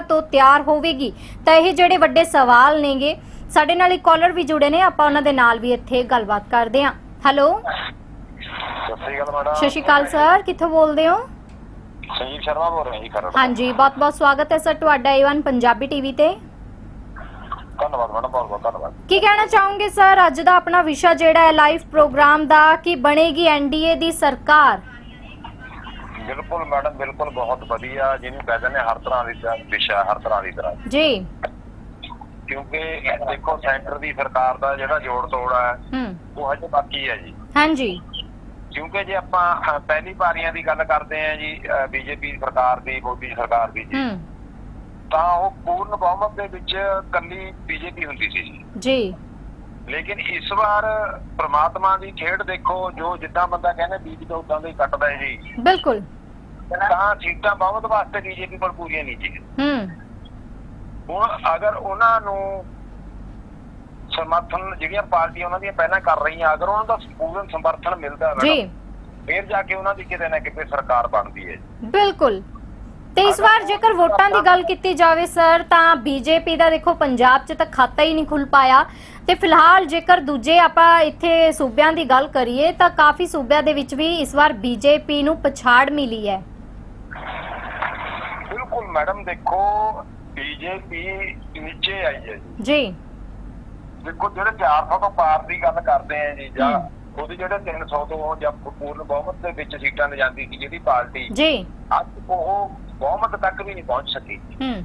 ਤੋਂ ਤਿਆਰ ਹੋਵੇਗੀ। ਤਾਂ ਇਹ ਜਿਹੜੇ ਵੱਡੇ ਸਵਾਲ ਨੇਗੇ ਸਾਡੇ ਨਾਲ ਇੱਕ ਕਾਲਰ ਵੀ ਜੁੜੇ ਨੇ ਆਪਾਂ ਉਹਨਾਂ ਦੇ ਨਾਲ ਵੀ ਇੱਥੇ ਗੱਲਬਾਤ ਕਰਦੇ ਹਾਂ। ਹੈਲੋ ਸਤਿ ਸ੍ਰੀ ਅਕਾਲ ਸ਼੍ਰੀ ਕਿੱਥੋਂ ਬੋਲਦੇ ਹੋ? ਸੰਜੀਵ ਸ਼ਰਮਾ ਬੋਲ ਰਿਹਾ ਜੀ ਹਾਂਜੀ ਬਹੁਤ ਬਹੁਤ ਸਵਾਗਤ ਹੈ ਸਰ ਤੁਹਾਡਾ ਏਵਨ ਪੰਜਾਬੀ ਟੀਵੀ ਤੇ। ਧੰਨਵਾਦ ਮੈਡਮ ਬਹੁਤ ਬਹੁਤ ਧੰਨਵਾਦ। ਕੀ ਕਹਿਣਾ ਚਾਹੋਗੇ ਸਰ ਅੱਜ ਦਾ ਆਪਣਾ ਵਿਸ਼ਾ ਜਿਹੜਾ ਹੈ ਲਾਈਵ ਪ੍ਰੋਗਰਾਮ ਦਾ ਕਿ ਬਣੇਗੀ ਐਨਡੀਏ ਦੀ ਸਰਕਾਰ? ਬਿਲਕੁਲ ਮੈਡਮ ਬਿਲਕੁਲ ਬਹੁਤ ਵਧੀਆ। ਜਿਹਨੂੰ ਕਹਿੰਦੇ ਨੇ ਹਰ ਤਰ੍ਹਾਂ ਦੀ ਤਰ੍ਹਾਂ ਵਿਸ਼ਾ ਹਰ ਤਰ੍ਹਾਂ ਦੀ ਤਰ੍ਹਾਂ। ਜੀ। ਕਿਉਂਕਿ ਦੇਖੋ ਸੈਂਟਰ ਦੀ ਸਰਕਾਰ ਦਾ ਜਿਹੜਾ ਜੋੜ ਤੋੜ ਹੈ ਉਹ ਹਜੇ ਬਾਕੀ ਹੈ ਜੀ। ਹਾਂਜੀ। ਕਿਉਂਕਿ ਜੇ ਆਪਾਂ ਪਹਿਲੀ ਵਾਰੀਆਂ ਦੀ ਗੱਲ ਕਰਦੇ ਹਾਂ ਜੀ ਬੀਜੇਪੀ ਸਰਕਾਰ ਦੀ ਮੋਦੀ ਸਰਕਾਰ ਦੀ ਜੀ ਤਾਂ ਉਹ ਪੂਰਨ ਬਹੁਮਤ ਦੇ ਵਿੱਚ ਕੱਲੀ ਬੀਜੇਪੀ ਹੁੰਦੀ ਸੀ ਜੀ। ਜੀ। ਲੇਕਿਨ ਇਸ ਵਾਰ ਪ੍ਰਮਾਤਮਾ ਦੀ ਖੇਡ ਦੇਖੋ ਜੋ ਜਿੱਦਾਂ ਬੰਦਾ ਕਹਿੰਦਾ ਬੀਜ ਤੋਂ ਉਦਾਂ ਦਾ ਹੀ ਕੱਟਦਾ ਹੈ ਜੀ। ਬਿਲਕੁਲ। ਤਾਂ ਸੀਟਾਂ ਬਹੁਤ ਵਾਸਤੇ ਬੀਜੇਪੀ ਕੋਲ ਪੂਰੀਆਂ ਨਹੀਂ ਜੀ ਹੂੰ। ਹੁਣ ਅਗਰ ਉਹਨਾਂ ਨੂੰ ਸਮਰਥਨ ਜਿਹੜੀਆਂ ਪਾਰਟੀਆਂ ਉਹਨਾਂ ਦੀਆਂ ਪਹਿਲਾਂ ਕਰ ਰਹੀਆਂ ਅਗਰ ਉਹਨਾਂ ਦਾ ਪੂਰਨ ਸਮਰਥਨ ਮਿਲਦਾ ਜੀ। ਫਿਰ ਜਾ ਕੇ ਉਹਨਾਂ ਦੀ ਕਿਤੇ ਨਾ ਕਿਤੇ ਸਰਕਾਰ ਬਣਦੀ ਹੈ। ਬਿਲਕੁਲ। ਤੇ ਇਸ ਵਾਰ ਜੇਕਰ ਵੋਟਾਂ ਦੀ ਗੱਲ ਕੀਤੀ ਜਾਵੇ ਸਰ ਤਾਂ ਬੀਜੇਪੀ ਦਾ ਦੇਖੋ ਪੰਜਾਬ 'ਚ ਤਾਂ ਖਾਤਾ ਹੀ ਨਹੀਂ ਖੁੱਲ ਪਾਇਆ। ਤੇ ਫਿਲਹਾਲ ਜੇਕਰ ਦੂਜੇ ਆਪਾਂ ਇੱਥੇ ਸੂਬਿਆਂ ਦੀ ਗੱਲ ਕਰੀਏ ਤਾਂ ਕਾਫੀ ਸੂਬਿਆਂ ਦੇ ਵਿੱਚ ਵੀ ਇਸ ਵਾਰ ਬੀਜੇਪੀ ਨੂੰ ਪਛਾੜ ਮਿਲੀ ਹੈ। ਮੈਡਮ ਦੇਖੋ ਬੀਜੇਪੀ ਨੀਚੇ ਆਈ ਹੈ ਜੀ। ਜੀ। ਦੇਖੋ ਜਿਹੜੇ 400 ਤੋਂ ਪਾਰ ਦੀ ਗੱਲ ਕਰਦੇ ਆ ਜੀ ਜਾਂ। ਉਹਦੇ ਜਿਹੜੇ 300 ਤੋਂ ਜਾਂ ਪੂਰਨ ਬਹੁਮਤ ਦੇ ਵਿੱਚ ਸੀਟਾਂ ਲਿਜਾਂਦੀ ਸੀ ਜਿਹੜੀ ਪਾਰਟੀ ਜੀ। ਅੱਜ ਉਹ ਬਹੁਮਤ ਤੱਕ ਵੀ ਨਹੀਂ ਪਹੁੰਚ ਸਕੀ। ਹੂੰ।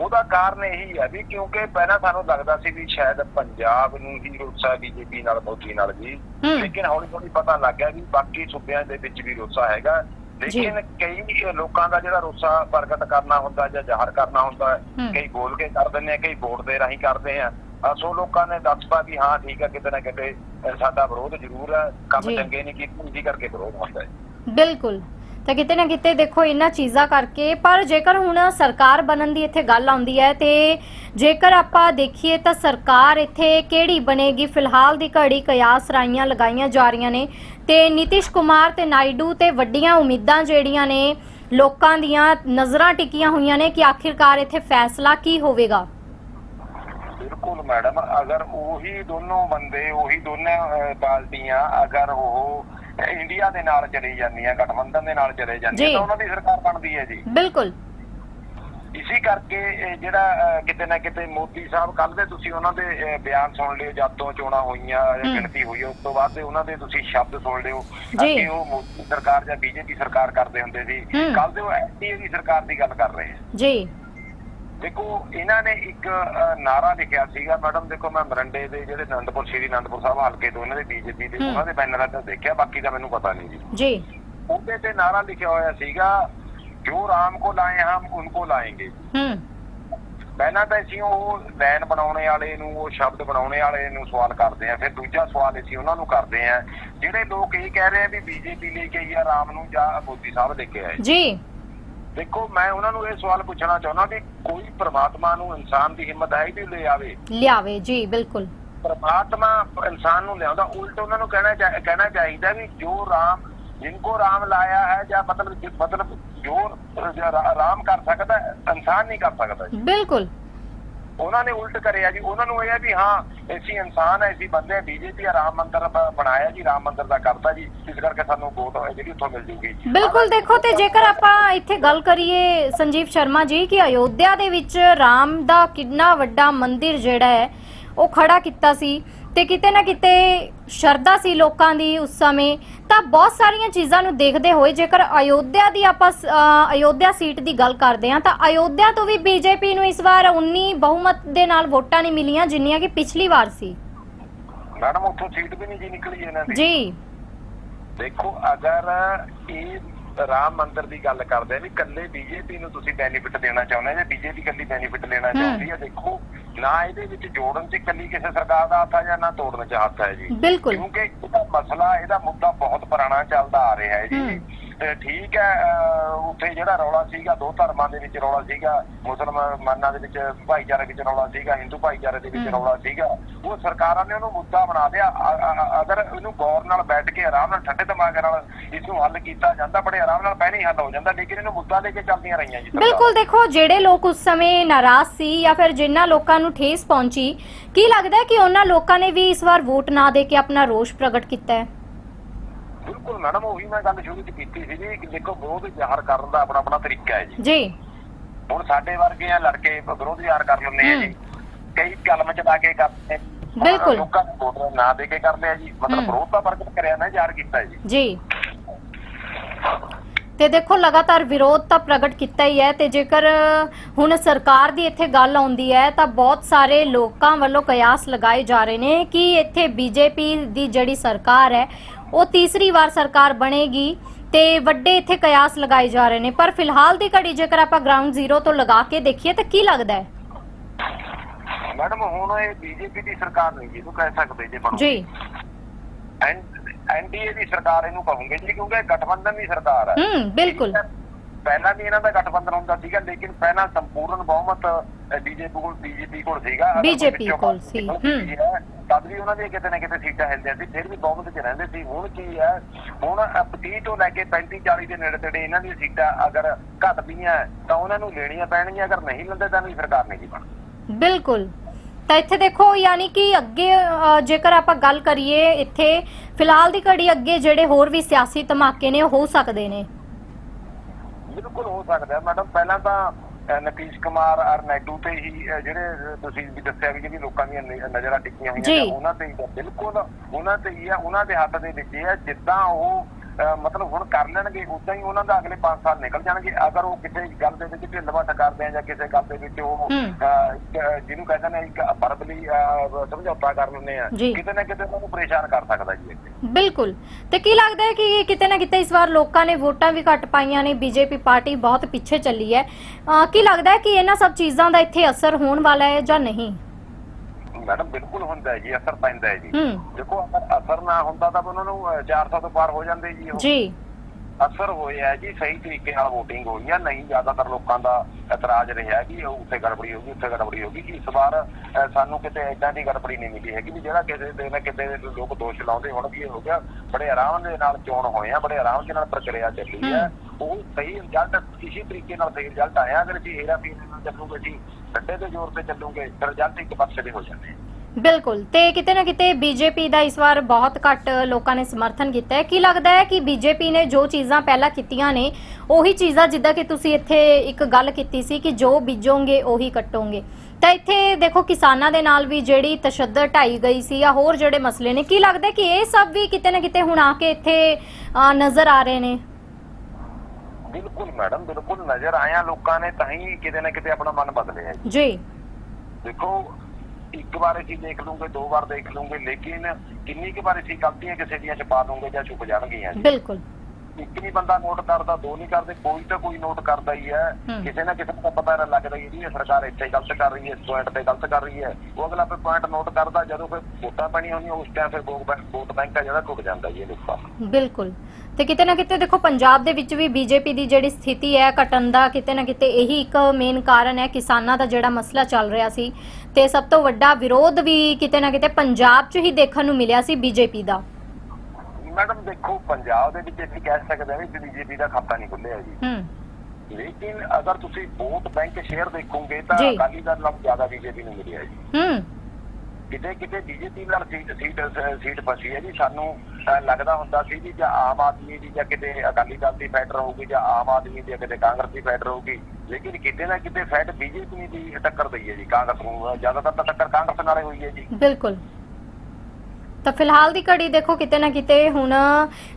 ਉਹਦਾ ਕਾਰਨ ਇਹੀ ਹੈ ਵੀ ਕਿਉਂਕਿ ਪਹਿਲਾਂ ਸਾਨੂੰ ਲੱਗਦਾ ਸੀ ਵੀ ਸ਼ਾਇਦ ਪੰਜਾਬ ਨੂੰ ਹੀ ਰੋਸਾ ਬੀਜੇਪੀ ਨਾਲ ਮੋਦੀ ਨਾਲ ਜੀ ਹੂੰ। ਲੇਕਿਨ ਹੌਲੀ ਹੌਲੀ ਪਤਾ ਲੱਗ ਗਿਆ ਵੀ ਬਾਕੀ ਸੂਬਿਆਂ ਦੇ ਵਿੱਚ ਵੀ ਰੋਸਾ ਹੈਗਾ। ਲੇਕਿਨ ਕਈ ਲੋਕਾਂ ਦਾ ਜਿਹੜਾ ਰੋਸਾ ਪ੍ਰਗਟ ਕਰਨਾ ਹੁੰਦਾ ਜਾਂ ਜ਼ਾਹਰ ਕਰਨਾ ਹੁੰਦਾ ਕਈ ਬੋਲ ਕੇ ਕਰ ਦਿੰਦੇ ਆ ਕਈ ਵੋਟ ਦੇ ਰਾਹੀਂ ਕਰਦੇ ਆ। ਸੋ ਲੋਕਾਂ ਨੇ ਦੱਸਤਾ ਵੀ ਹਾਂ ਠੀਕ ਹੈ ਕਿਤੇ ਨਾ ਕਿਤੇ ਸਾਡਾ ਵਿਰੋਧ ਜ਼ਰੂਰ ਹੈ ਕੰਮ। ਚੰਗੇ ਨਹੀਂ ਕੀਤੇ ਜੀ ਕਰਕੇ ਵਿਰੋਧ ਹੁੰਦਾ ਹੈ। ਬਿਲਕੁਲ। ਤਾਂ ਕਿਤੇ ਨਾ ਕਿਤੇ ਦੇਖੋ ਇਹਨਾਂ ਚੀਜ਼ਾਂ ਕਰਕੇ, ਪਰ ਜੇਕਰ ਹੁਣ ਸਰਕਾਰ ਬਣਨ ਦੀ ਇੱਥੇ ਗੱਲ ਆਉਂਦੀ ਹੈ ਤੇ ਜੇਕਰ ਆਪਾਂ ਦੇਖੀਏ ਤਾਂ ਸਰਕਾਰ ਇੱਥੇ ਕਿਹੜੀ ਬਣੇਗੀ? ਫਿਲਹਾਲ ਦੀ ਘੜੀ ਕਿਆਸ ਰਾਈਆਂ ਲਗਾਈਆਂ ਜਾ ਰਹੀਆਂ ਨੇ ਤੇ ਨਿਤਿਸ਼ ਕੁਮਾਰ ਤੇ ਨਾਇਡੂ ਤੇ ਵੱਡੀਆਂ ਉਮੀਦਾਂ ਜਿਹੜੀਆਂ ਨੇ, ਲੋਕਾਂ ਦੀਆਂ ਨਜ਼ਰਾਂ ਟਿਕੀਆਂ ਹੋਈਆਂ ਨੇ ਕਿ ਆਖਿਰਕਾਰ ਇੱਥੇ ਫੈਸਲਾ ਕੀ ਹੋਵੇਗਾ? ਬਿਲਕੁਲ ਮੈਡਮ, ਅਗਰ ਉਹੀ ਦੋਨੋਂ ਬੰਦੇ, ਉਹੀ ਦੋਨੇ ਪਾਰਟੀਆਂ ਅਗਰ ਉਹ ਇੰਡੀਆ ਦੇ ਨਾਲ ਚਲੀ ਜਾਂਦੀਆਂ ਗਠਬੰਧਨ ਦੇ ਨਾਲ ਚਲੇ ਜਾਂਦੀਆਂ ਜੀ। ਤਾਂ ਉਹਨਾਂ ਦੀ ਸਰਕਾਰ ਬਣਦੀ ਹੈ ਜੀ ਬਿਲਕੁਲ ਇਸੇ ਕਰਕੇ ਜਿਹੜਾ ਕਿਤੇ ਨਾ ਕਿਤੇ ਮੋਦੀ ਸਾਹਿਬ ਕੱਲ ਦੇ ਤੁਸੀਂ ਉਹਨਾਂ ਦੇ ਬਿਆਨ ਸੁਣ ਲਿਓ ਜਦ ਤੋਂ ਚੋਣਾਂ ਹੋਈਆਂ। ਗਿਣਤੀ ਹੋਈ ਉਸ ਤੋਂ ਬਾਅਦ ਦੇ ਉਹਨਾਂ ਦੇ ਤੁਸੀਂ ਸ਼ਬਦ ਸੁਣ ਲਿਓ। ਕਿ ਉਹ ਮੋਦੀ ਸਰਕਾਰ ਜਾਂ ਬੀਜੇਪੀ ਸਰਕਾਰ ਕਰਦੇ ਹੁੰਦੇ ਸੀ। ਕੱਲ ਦੇ ਉਹ ਐਨਡੀਏ ਦੀ ਸਰਕਾਰ ਦੀ ਗੱਲ ਕਰ ਰਹੇ ਜੀ ਦੇਖੋ ਇਹਨਾਂ ਨੇ ਇੱਕ ਨਾਰਾ ਲਿਖਿਆ ਸੀਗਾ ਮੈਡਮ ਦੇਖੋ ਮੈਂ ਮਰੰਡੇ ਦੇ ਜਿਹੜੇ ਅਨੰਦਪੁਰ ਸ਼੍ਰੀ ਅਨੰਦਪੁਰ ਸਾਹਿਬ ਹਲਕੇ ਤੋਂ ਉਹਨਾਂ ਦੇ ਬੀਜੇਪੀ ਦੇ। ਉਹਨਾਂ ਦੇ ਬੈਨਰਾਂ ਤੇ ਦੇਖਿਆ ਬਾਕੀ ਦਾ ਮੈਨੂੰ ਪਤਾ ਨਹੀਂ ਜੀ। ਜੀ। ਉਹਦੇ ਤੇ ਨਾਰਾ ਲਿਖਿਆ ਹੋਇਆ ਸੀਗਾ ਜੋ ਰਾਮ ਕੋ ਲਾਏ ਹਮ ਉनको ਲਾਏਂਗੇ ਹੂੰ। ਪਹਿਲਾਂ ਤਾਂ ਅਸੀਂ ਉਹ ਲਾਈਨ ਬਣਾਉਣੇ ਵਾਲੇ ਨੂੰ ਉਹ ਸ਼ਬਦ ਬਣਾਉਣੇ ਵਾਲੇ ਨੂੰ ਸਵਾਲ ਕਰਦੇ ਆ ਫਿਰ ਦੂਜਾ ਸਵਾਲ ਅਸੀਂ ਉਹਨਾਂ ਨੂੰ ਕਰਦੇ ਆ ਜਿਹੜੇ ਲੋਕ ਇਹ ਕਹਿ ਰਹੇ ਆ ਵੀ ਬੀਜੇਪੀ ਲੈ ਕੇ ਆਈ ਆ ਰਾਮ ਨੂੰ ਜਾਂ ਮੋਦੀ ਸਾਹਿਬ ਲੈ ਕੇ ਆਏ। ਜੀ। ਦੇਖੋ ਮੈਂ ਉਹਨਾਂ ਨੂੰ ਇਹ ਸਵਾਲ ਪੁੱਛਣਾ ਚਾਹੁੰਦਾ ਵੀ ਕੋਈ ਪ੍ਰਮਾਤਮਾ ਨੂੰ ਇਨਸਾਨ ਦੀ ਹਿੰਮਤ ਹੈ ਵੀ ਲੈ ਆਵੇ ਲਿਆਵੇ ਜੀ ਬਿਲਕੁਲ। ਪਰਮਾਤਮਾ ਇਨਸਾਨ ਨੂੰ ਲਿਆਉਂਦਾ ਉਲਟ ਉਹਨਾਂ ਨੂੰ ਕਹਿਣਾ ਕਹਿਣਾ ਚਾਹੀਦਾ ਵੀ ਜੋ ਰਾਮ ਜਿੰਕੋ ਰਾਮ ਲਾਇਆ ਹੈ ਜਾਂ ਮਤਲਬ ਮਤਲਬ ਜੋ ਰਾਮ ਕਰ ਸਕਦਾ ਇਨਸਾਨ ਨਹੀਂ ਕਰ ਸਕਦਾ। ਬਿਲਕੁਲ। ਉਹਨਾਂ ਨੇ ਉਲਟ ਕਰਿਆ ਜੀ ਉਹਨਾਂ ਨੂੰ ਇਹ ਹੈ ਵੀ ਹਾਂ ਅਸੀਂ ਇਨਸਾਨ ਹੈ ਅਸੀਂ ਬੰਦੇ ਬੀਜੇਪੀ ਰਾਮ ਮੰਦਿਰ ਬਣਾਇਆ ਜੀ ਰਾਮ ਮੰਦਿਰ ਦਾ ਕਰਤਾ ਜੀ। ਇਸ ਕਰਕੇ ਸਾਨੂੰ ਵੋਟ ਹੈ ਜਿਹੜੀ ਉੱਥੋਂ ਮਿਲ ਜੂਗੀ। ਬਿਲਕੁਲ ਦੇਖੋ ਤੇ ਜੇਕਰ ਆਪਾਂ ਇੱਥੇ ਗੱਲ ਕਰੀਏ ਸੰਜੀਵ ਸ਼ਰਮਾ ਜੀ ਕਿ ਅਯੋਧਿਆ ਦੇ ਵਿੱਚ ਰਾਮ ਦਾ ਕਿੰਨਾ ਵੱਡਾ ਮੰਦਿਰ ਜਿਹੜਾ ਹੈ ਉਹ ਖੜਾ ਕੀਤਾ ਸੀ ਤੇ ਕਿਤੇ ਨਾ ਕਿਤੇ ਸ਼ਰਧਾ ਸੀ ਲੋਕਾਂ ਦੀ ਉਸ ਸਮੇਂ ਤਾਂ ਬਹੁਤ ਸਾਰੀਆਂ ਚੀਜ਼ਾਂ ਨੂੰ ਦੇਖਦੇ ਹੋਏ ਜੇਕਰ ਅਯੋਧਿਆ ਦੀ ਆਪਾਂ ਅਯੋਧਿਆ ਸੀਟ ਦੀ ਗੱਲ ਕਰਦੇ ਹਾਂ ਤਾਂ ਅਯੋਧਿਆ ਤੋਂ ਵੀ ਬੀਜੇਪੀ ਨੂੰ ਇਸ ਵਾਰ 19 ਬਹੁਮਤ ਦੇ ਨਾਲ ਵੋਟਾਂ ਨਹੀਂ ਮਿਲੀਆਂ ਜਿੰਨੀਆਂ ਕਿ ਪਿਛਲੀ ਵਾਰ ਸੀ। ਮੈਡਮ ਉੱਥੋਂ ਸੀਟ ਵੀ ਨਹੀਂ ਜੀ ਨਿਕਲੀ ਇਹਨਾਂ ਦੀ। ਜੀ। ਦੇਖੋ ਅਗਰ ਇਹ ਰਾਮ ਮੰਦਿਰ ਦੀ ਗੱਲ ਕਰਦੇ ਆ ਵੀ ਕੱਲੇ ਬੀਜੇਪੀ ਨੂੰ ਤੁਸੀਂ ਬੈਨੀਫਿਟ ਦੇਣਾ ਚਾਹੁੰਦੇ ਜਾਂ ਬੀਜੇਪੀ ਕੱਲੀ ਬੈਨੀਫਿਟ ਲੈਣਾ। ਚਾਹੁੰਦੀ ਹੈ ਦੇਖੋ ਨਾ ਇਹਦੇ ਵਿੱਚ ਜੋੜਨ 'ਚ ਇਕੱਲੀ ਕਿਸੇ ਸਰਕਾਰ ਦਾ ਹੱਥ ਹੈ ਜਾਂ ਨਾ ਤੋੜਨ 'ਚ ਹੱਥ ਹੈ ਜੀ। ਕਿਉਂਕਿ ਇਹਦਾ ਮਸਲਾ ਇਹਦਾ ਮੁੱਦਾ ਬਹੁਤ ਪੁਰਾਣਾ ਚੱਲਦਾ ਆ ਰਿਹਾ ਹੈ ਜੀ। ਠੀਕ ਹੈ ਉੱਥੇ ਜਿਹੜਾ ਰੌਲਾ ਸੀਗਾ ਦੋ ਧਰਮਾਂ ਦੇ ਵਿੱਚ ਰੌਲਾ ਸੀਗਾ ਮੁਸਲਮਾਨਾਂ ਦੇ ਵਿੱਚ ਭਾਈਚਾਰੇ ਵਿੱਚ ਰੌਲਾ ਸੀਗਾ ਹਿੰਦੂ ਭਾਈਚਾਰੇ ਦੇ ਵਿੱਚ। ਰੌਲਾ ਸੀਗਾ ਉਹ ਸਰਕਾਰਾਂ ਨੇ ਉਹਨੂੰ ਮੁੱਦਾ ਬਣਾ ਲਿਆ ਅਗਰ ਇਹਨੂੰ ਗੌਰ ਨਾਲ ਬੈਠ ਕੇ ਆਰਾਮ ਨਾਲ ਠੰਡੇ ਦਿਮਾਗ ਨਾਲ ਇਸ ਨੂੰ ਹੱਲ ਕੀਤਾ ਜਾਂਦਾ ਬੜੇ ਆਰਾਮ ਨਾਲ ਪਹਿਲਾਂ ਹੀ ਹੱਲ ਹੋ ਜਾਂਦਾ ਲੇਕਿਨ ਇਹਨੂੰ ਮੁੱਦਾ ਲੈ ਕੇ ਚੱਲਦੀਆਂ ਰਹੀਆਂ ਜੀ। ਬਿਲਕੁਲ ਦੇਖੋ ਜਿਹੜੇ ਲੋਕ ਉਸ ਸਮੇਂ ਨਾਰਾਜ਼ ਸੀ ਜਾਂ ਫਿਰ ਜਿਨ੍ਹਾਂ ਲੋਕਾਂ ਨੂੰ ਠੇਸ ਪਹੁੰਚੀ ਕੀ ਲੱਗਦਾ ਕਿ ਉਹਨਾਂ ਲੋਕਾਂ ਨੇ ਵੀ ਇਸ ਵਾਰ ਵੋਟ ਨਾ ਦੇ ਕੇ ਆਪਣਾ ਰੋਸ਼ ਪ੍ਰਗਟ ਕੀਤਾ ਹੈ ਬਿਲਕੁਲ ਮੈਡਮ ਉਹੀ ਮੈਂ ਗੱਲ ਸ਼ੁਰੂ ਚ ਕੀਤੀ ਸੀ ਜੀ ਕਿ ਦੇਖੋ ਵਿਰੋਧ ਜ਼ਾਹਰ ਕਰਨ ਦਾ ਆਪਣਾ ਆਪਣਾ ਤਰੀਕਾ ਹੈ ਜੀ। ਜੀ। ਹੁਣ ਸਾਡੇ ਵਰਗੇ ਆ ਲੜਕੇ ਵਿਰੋਧ ਜ਼ਾਹਰ ਕਰ ਲੈਂਦੇ ਆ ਜੀ। ਕਈ ਕਲਮ ਚਲਾ ਕੇ ਕਰਦੇ। ਬਿਲਕੁਲ। ਲੋਕਾਂ ਨੂੰ ਵੋਟ ਨਾ ਦੇ ਕੇ ਕਰਦੇ ਆ ਜੀ। ਮਤਲਬ ਵਿਰੋਧ ਦਾ ਪ੍ਰਗਟ ਕਰਿਆ ਨਾ ਜ਼ਾਹਰ ਕੀਤਾ ਜੀ। ਜੀ। ਤੇ ਦੇਖੋ ਲਗਾਤਾਰ ਵਿਰੋਧ ਤਾਂ ਪ੍ਰਗਟ ਕੀਤਾ ਹੀ ਹੈ ਤੇ ਜੇਕਰ ਹੁਣ ਸਰਕਾਰ ਦੀ ਇੱਥੇ ਗੱਲ ਆਉਂਦੀ ਹੈ ਤਾਂ ਬਹੁਤ ਸਾਰੇ ਲੋਕਾਂ ਵੱਲੋਂ ਕਿਆਸ ਲਗਾਏ ਜਾ ਰਹੇ ਨੇ ਕਿ ਇੱਥੇ ਬੀਜੇਪੀ ਦੀ ਜਿਹੜੀ ਸਰਕਾਰ ਹੈ ਉਹ ਤੀਸਰੀ ਵਾਰ ਸਰਕਾਰ ਬਣੇਗੀ ਤੇ ਵੱਡੇ ਇੱਥੇ ਕਿਆਸ ਲਗਾਏ ਜਾ ਰਹੇ ਨੇ। ਪਰ ਫਿਲਹਾਲ ਦੀ ਘੜੀ ਜੇਕਰ ਆਪਾਂ ਗਰਾਊਂਡ ਜ਼ੀਰੋ ਤੋਂ ਲਗਾ ਕੇ ਦੇਖੀਏ ਤਾਂ ਕੀ ਲੱਗਦਾ ਹੈ? ਮੈਡਮ ਹੁਣ ਇਹ ਬੀਜੇਪੀ ਦੀ ਸਰਕਾਰ ਨਹੀਂ ਜੀ ਇਹਨੂੰ ਕਹਿ ਸਕਦੇ ਜੇ ਬਣੂ ਜੀ। ਐਨਡੀਏ ਦੀ ਸਰਕਾਰ ਇਹਨੂੰ ਕਹੂੰਗੇ ਜੀ ਕਿਉਂਕਿ ਇਹ ਗਠਬੰਧਨ ਦੀ ਸਰਕਾਰ ਹੈ। ਹੂੰ ਬਿਲਕੁਲ। ਪਹਿਲਾਂ ਵੀ ਇਹਨਾਂ ਦਾ ਗਠਬੰਧਨ ਹੁੰਦਾ ਸੀਗਾ ਲੇਕਿਨ ਪਹਿਲਾਂ ਸੰਪੂਰਨ ਬਹੁਮਤ ਬੀਜੇਪੀ ਕੋਲ ਬੀਜੇਪੀ ਕੋਲ ਸੀਗਾ। ਵਿੱਚੋਂ ਕੋਲ ਸੀ, ਤਦ ਵੀ ਉਹਨਾਂ ਦੀਆਂ ਕਿਤੇ ਨਾ ਕਿਤੇ ਸੀਟਾਂ ਹਿਲਦੀਆਂ ਸੀ ਫਿਰ ਵੀ ਬਹੁਮਤ 'ਚ ਰਹਿੰਦੇ ਸੀ। ਹੁਣ ਕੀ ਹੈ ਹੁਣ 30 ਤੋਂ ਲੈ ਕੇ 35 40 ਦੇ ਨੇੜੇ ਤੇੜੇ ਇਹਨਾਂ ਦੀਆਂ ਸੀਟਾਂ ਅਗਰ ਘਟਦੀਆਂ ਤਾਂ ਉਹਨਾਂ ਨੂੰ ਲੈਣੀਆਂ ਪੈਣਗੀਆਂ ਅਗਰ ਨਹੀਂ ਲੈਂਦੇ ਤਾਂ ਵੀ ਸਰਕਾਰ ਨਹੀਂ ਬਣਦੀ। ਬਿਲਕੁਲ। ਤਾਂ ਇੱਥੇ ਦੇਖੋ ਯਾਨੀ ਕਿ ਅੱਗੇ ਜੇਕਰ ਆਪਾਂ ਗੱਲ ਕਰੀਏ ਇੱਥੇ ਫਿਲਹਾਲ ਦੀ ਘੜੀ ਅੱਗੇ ਜਿਹੜੇ ਹੋਰ ਵੀ ਸਿਆਸੀ ਧਮਾਕੇ ਨੇ ਹੋ ਸਕਦੇ ਨੇ। ਬਿਲਕੁਲ ਹੋ ਸਕਦਾ ਮੈਡਮ ਪਹਿਲਾਂ ਤਾਂ ਨਤੀਸ਼ ਕੁਮਾਰ ਔਰ ਨਾਇਡੂ ਤੇ ਹੀ ਜਿਹੜੇ ਤੁਸੀਂ ਵੀ ਦੱਸਿਆ ਵੀ ਜਿਹੜੀ ਲੋਕਾਂ ਦੀਆਂ ਨਜ਼ਰਾਂ ਟਿੱਕੀਆਂ ਹੋਈਆਂ ਉਹਨਾਂ ਤੇ ਹੀ। ਬਿਲਕੁਲ ਉਹਨਾਂ ਤੇ ਹੀ ਹੈ ਉਹਨਾਂ ਦੇ ਹੱਥ ਦੇ ਵਿੱਚ ਹੀ ਹੈ ਜਿੱਦਾਂ ਉਹ ਮਤਲਬ ਹੁਣ ਕਰ ਲੈਣਗੇ ਉਦਾਂ ਹੀ ਉਹਨਾਂ ਦਾ ਅਗਲੇ 5 ਸਾਲ ਨਿਕਲ ਜਾਣਗੇ। ਅਗਰ ਉਹ ਕਿਸੇ ਗੱਲ ਦੇ ਵਿੱਚ ਢਿੱਲਵਟ ਕਰਦੇ ਆ ਜਾਂ ਕਿਸੇ ਗੱਲ ਦੇ ਵਿੱਚ ਉਹ ਜਿਹਨੂੰ ਕਹਿੰਦੇ ਨੇ ਇੱਕ ਵਰਬਲੀ ਸਮਝੌਤਾ ਕਰ ਲੈਂਦੇ ਆ। ਕਿਤੇ ਨਾ ਕਿਤੇ ਉਹਨਾਂ ਨੂੰ ਪਰੇਸ਼ਾਨ ਕਰ ਸਕਦਾ ਜੀ ਬਿਲਕੁਲ। ਤੇ ਕੀ ਲੱਗਦਾ ਹੈ ਕਿ ਕਿਤੇ ਨਾ ਕਿਤੇ ਇਸ ਵਾਰ ਲੋਕਾਂ ਨੇ ਵੋਟਾਂ ਵੀ ਘੱਟ ਪਾਈਆਂ ਨੇ ਬੀਜੇਪੀ ਪਾਰਟੀ ਬਹੁਤ ਪਿੱਛੇ ਚੱਲੀ ਹੈ। ਕੀ ਲੱਗਦਾ ਹੈ ਕਿ ਇਹਨਾਂ ਸਭ ਚੀਜ਼ਾਂ ਦਾ ਇੱਥੇ ਅਸਰ ਹੋਣ ਵਾਲਾ ਹੈ ਜਾਂ ਨਹੀਂ? ਮੈਡਮ ਬਿਲਕੁਲ ਹੁੰਦਾ ਜੀ ਅਸਰ ਪੈਂਦਾ ਹੈ ਜੀ। ਦੇਖੋ ਅਗਰ ਅਸਰ ਨਾ ਹੁੰਦਾ ਤਾਂ ਉਹਨਾਂ ਨੂੰ ਅਹ, 400 ਤੋਂ ਪਾਰ ਹੋ ਜਾਂਦੇ ਜੀ ਉਹ। ਜੀ। ਅਸਰ ਹੋਇਆ ਜੀ ਸਹੀ ਤਰੀਕੇ ਨਾਲ VOTING ਹੋਈ ਆ ਨਹੀਂ ਜ਼ਿਆਦਾਤਰ ਲੋਕਾਂ ਦਾ ਇਤਰਾਜ਼ ਰਿਹਾ ਕਿ ਉਹ ਉੱਥੇ ਗੜਬੜੀ ਹੋ ਗਈ ਉੱਥੇ ਗੜਬੜੀ ਹੋ ਗਈ। ਇਸ ਵਾਰ ਸਾਨੂੰ ਕਿਤੇ ਇਦਾਂ ਦੀ ਗੜਬੜੀ ਨਹੀਂ ਮਿਲੀ ਹੈਗੀ ਵੀ ਜਿਹੜਾ ਕਿਸੇ ਦੇ ਨਾ ਕਿਤੇ ਲੋਕ ਦੋਸ਼ ਲਾਉਂਦੇ ਹੁਣ ਵੀ ਇਹ ਹੋ ਗਿਆ। ਬੜੇ ਆਰਾਮ ਦੇ ਨਾਲ ਚੋਣ ਹੋਏ ਆ ਬੜੇ ਆਰਾਮ ਦੇ ਨਾਲ ਪ੍ਰਕਿਰਿਆ ਚੱਲੀ ਹੈ। ਉਹ ਸਹੀ ਰਿਜ਼ਲਟ ਕਿਸੇ ਤਰੀਕੇ ਨਾਲ ਸਹੀ ਰਿਜ਼ਲਟ ਆਇਆ ਅਗਰ ਅਸੀਂ ਹੇਰਾ ਫੇਰੀ ਨਾਲ ਚੱਲੂਗੇ ਜੀ ਡੰਡੇ ਦੇ ਜ਼ੋਰ ਤੇ ਚੱਲੂਗੇ ਤਾਂ ਰਿਜ਼ਲਟ ਇੱਕ ਪਾਸੇ ਦੇ ਹੋ ਜਾਂਦੇ ਆ। ਬਿਲਕੁਲ। ਤੇ ਕਿਤੇ ਨਾ ਕਿਤੇ ਬੀਜੇਪੀ ਦਾ ਇਸ ਵਾਰ ਬਹੁਤ ਘੱਟ ਲੋਕਾਂ ਨੇ ਸਮਰਥਨ ਕੀਤਾ ਹੈ। ਕੀ ਲੱਗਦਾ ਹੈ ਕਿ ਬੀਜੇਪੀ ਨੇ ਜੋ ਚੀਜ਼ਾਂ ਪਹਿਲਾਂ ਕੀਤੀਆਂ ਨੇ ਉਹੀ ਚੀਜ਼ਾਂ ਜਿੱਦਾਂ ਕਿ ਤੁਸੀਂ ਇੱਥੇ ਇੱਕ ਗੱਲ ਕੀਤੀ ਸੀ ਕਿ ਜੋ ਬੀਜੋਗੇ ਉਹੀ ਕੱਟੋਗੇ। ਤਾਂ ਇੱਥੇ ਦੇਖੋ ਕਿਸਾਨਾਂ ਦੇ ਨਾਲ ਵੀ ਜਿਹੜੀ ਤਸ਼ੱਦਦ ਢਾਈ ਗਈ ਸੀ ਜਾਂ ਹੋਰ ਜਿਹੜੇ ਮਸਲੇ ਨੇ ਕੀ ਲੱਗਦਾ ਕਿ ਇਹ ਸਭ ਵੀ ਕਿਤੇ ਨਾ ਕਿਤੇ ਹੁਣ ਆ ਕੇ ਇੱਥੇ ਨਜ਼ਰ ਆ ਰਹੇ ਨੇ? ਬਿਲਕੁਲ ਮੈਡਮ ਬਿਲਕੁਲ ਨਜ਼ਰ ਆਇਆ ਲੋਕਾਂ ਨੇ ਤਾਂ ਹੀ ਕਿਤੇ ਨਾ ਕਿਤੇ ਆਪਣਾ ਮਨ ਬਦਲਿਆ ਜੀ। ਦੇਖੋ ਇੱਕ ਵਾਰ ਅਸੀਂ ਦੇਖ ਲੂੰਗੇ, ਦੋ ਵਾਰ ਦੇਖ ਲੂੰਗੇ, ਲੇਕਿਨ ਕਿੰਨੀ ਕੁ ਵਾਰ ਅਸੀਂ ਗਲਤੀਆਂ ਕਿਸੇ ਦੀਆਂ ਚ ਪਾ ਜਾਂ ਛੁਪ ਜਾਣਗੀਆਂ ਬਿਲਕੁਲ। ਇੱਕ ਨਹੀਂ ਬੰਦਾ ਨੋਟ ਕਰਦਾ ਦੋ ਨਹੀਂ ਕਰਦੇ ਕੋਈ ਤਾਂ ਕੋਈ ਨੋਟ ਕਰਦਾ ਹੀ ਹੈ। ਕਿਸੇ ਨਾ ਕਿਸੇ ਨੂੰ ਤਾਂ ਪਤਾ ਲੱਗਦਾ ਹੀ ਇਹਦੀ ਸਰਕਾਰ ਇੱਥੇ ਗਲਤ ਕਰ ਰਹੀ ਹੈ ਇਸ ਪੁਆਇੰਟ ਤੇ ਗਲਤ ਕਰ ਰਹੀ ਹੈ। ਉਹ ਅਗਲਾ ਫਿਰ ਪੁਆਇੰਟ ਨੋਟ ਕਰਦਾ ਜਦੋਂ ਫਿਰ ਵੋਟਾਂ ਪੈਣੀਆਂ ਹੁੰਦੀਆਂ ਉਸ ਟਾਈਮ ਫਿਰ ਵੋਟ ਬੈਂਕ ਵੋਟ ਬੈਂਕ ਆ ਜਿਹੜਾ ਟੁੱਟ ਜਾਂਦਾ ਜੀ ਇਹ ਲੋਕਾਂ ਦਾ। ਬਿਲਕੁਲ। ਤੇ ਕਿਤੇ ਨਾ ਕਿਤੇ ਦੇਖੋ ਪੰਜਾਬ ਦੇ ਵਿੱਚ ਵੀ ਬੀਜੇਪੀ ਦੀ ਜਿਹੜੀ ਸਥਿਤੀ ਹੈ ਘਟਣ ਦਾ ਕਿਤੇ ਨਾ ਕਿਤੇ ਇਹੀ ਇੱਕ ਮੇਨ ਕਾਰਨ ਹੈ ਕਿਸਾਨਾਂ ਦਾ ਜਿਹੜਾ ਮਸਲਾ ਚੱਲ ਰਿਹਾ ਸੀ। ਤੇ ਸਭ ਤੋਂ ਵੱਡਾ ਵਿਰੋਧ ਵੀ ਕਿਤੇ ਨਾ ਕਿਤੇ ਪੰਜਾਬ 'ਚ ਹੀ ਦੇਖਣ ਨੂੰ ਮਿਲਿਆ ਸੀ ਬੀਜੇਪੀ ਦਾ। ਮੈਡਮ ਦੇਖੋ ਪੰਜਾਬ ਦੇ ਵਿੱਚ ਅਸੀਂ ਕਹਿ ਸਕਦੇ ਹਾਂ ਵੀ ਬੀਜੇਪੀ ਦਾ ਖਾਤਾ ਨਹੀਂ ਖੁੱਲਿਆ ਜੀ। ਹੂੰ। ਲੇਕਿਨ ਅਗਰ ਤੁਸੀਂ ਵੋਟ ਬੈਂਕ ਸ਼ੇਅਰ ਦੇਖੋਗੇ ਤਾਂ। ਅਕਾਲੀ ਦਲ ਨਾਲੋਂ ਜ਼ਿਆਦਾ ਬੀਜੇਪੀ ਨੂੰ ਮਿਲਿਆ ਜੀ। ਹੂੰ। ਕਿਤੇ ਕਿਤੇ ਬੀਜੇਪੀ ਨਾਲ ਸੀਟ ਸੀਟ ਸੀਟ ਫਸੀ ਹੈ ਜੀ। ਸਾਨੂੰ ਲੱਗਦਾ ਹੁੰਦਾ ਸੀ ਵੀ ਜਾਂ ਆਮ ਆਦਮੀ ਦੀ ਜਾਂ ਕਿਤੇ ਅਕਾਲੀ ਦਲ ਦੀ ਫੈਟ ਰਹੂਗੀ ਜਾਂ ਆਮ ਆਦਮੀ ਦੀ ਕਿਤੇ ਕਾਂਗਰਸ ਦੀ ਫੈਟ ਰਹੂਗੀ। ਲੇਕਿਨ ਕਿਤੇ ਨਾ ਕਿਤੇ ਫੈਟ ਬੀਜੇਪੀ ਦੀ ਟੱਕਰ ਦਈ ਹੈ ਜੀ। ਕਾਂਗਰਸ ਨੂੰ ਜ਼ਿਆਦਾਤਰ ਤਾਂ ਟੱਕਰ ਕਾਂਗਰਸ ਨਾਲੇ ਹੋਈ ਹੈ ਜੀ। ਬਿਲਕੁਲ। ਤਾਂ ਫਿਲਹਾਲ ਦੀ ਘੜੀ ਦੇਖੋ ਕਿਤੇ ਨਾ ਕਿਤੇ ਹੁਣ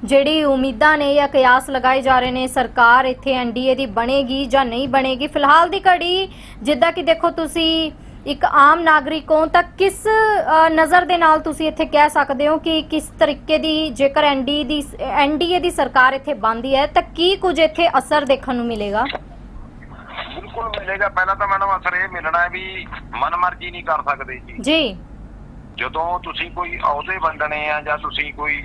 ਜਿਹੜੀ ਉਮੀਦਾਂ ਨੇ ਜਾਂ ਕਿਆਸ ਲਗਾਏ ਜਾ ਰਹੇ ਨੇ ਸਰਕਾਰ ਇੱਥੇ ਐਨਡੀਏ ਦੀ ਬਣੇਗੀ ਜਾਂ ਨਹੀਂ ਬਣੇਗੀ? ਫਿਲਹਾਲ ਦੀ ਘੜੀ ਜਿੱਦਾਂ ਕਿ ਦੇਖੋ ਤੁਸੀਂ ਇੱਕ ਆਮ ਨਾਗਰਿਕ ਹੋ ਤਾਂ ਕਿਸ ਨਜ਼ਰ ਦੇ ਨਾਲ ਤੁਸੀਂ ਇੱਥੇ ਕਹਿ ਸਕਦੇ ਹੋ ਕਿ ਕਿਸ ਤਰੀਕੇ ਦੀ ਜੇਕਰ ਐਨਡੀ ਦੀ ਐਨਡੀਏ ਦੀ ਸਰਕਾਰ ਇੱਥੇ ਬਣਦੀ ਹੈ ਤਾਂ ਕੀ ਕੁਝ ਇੱਥੇ ਅਸਰ ਦੇਖਣ ਨੂੰ ਮਿਲੇਗਾ? ਬਿਲਕੁਲ ਮਿਲੇਗਾ। ਪਹਿਲਾਂ ਤਾਂ ਮੈਡਮ ਅਸਰ ਇਹ ਮਿਲਣਾ ਹੈ ਵੀ ਮਨਮਰਜ਼ੀ ਨਹੀਂ ਕਰ ਸਕਦੇ ਜੀ। ਜੀ। ਜਦੋਂ ਤੁਸੀਂ ਕੋਈ ਅਹੁਦੇ ਵੰਡਣੇ ਆ ਜਾਂ ਤੁਸੀਂ ਕੋਈ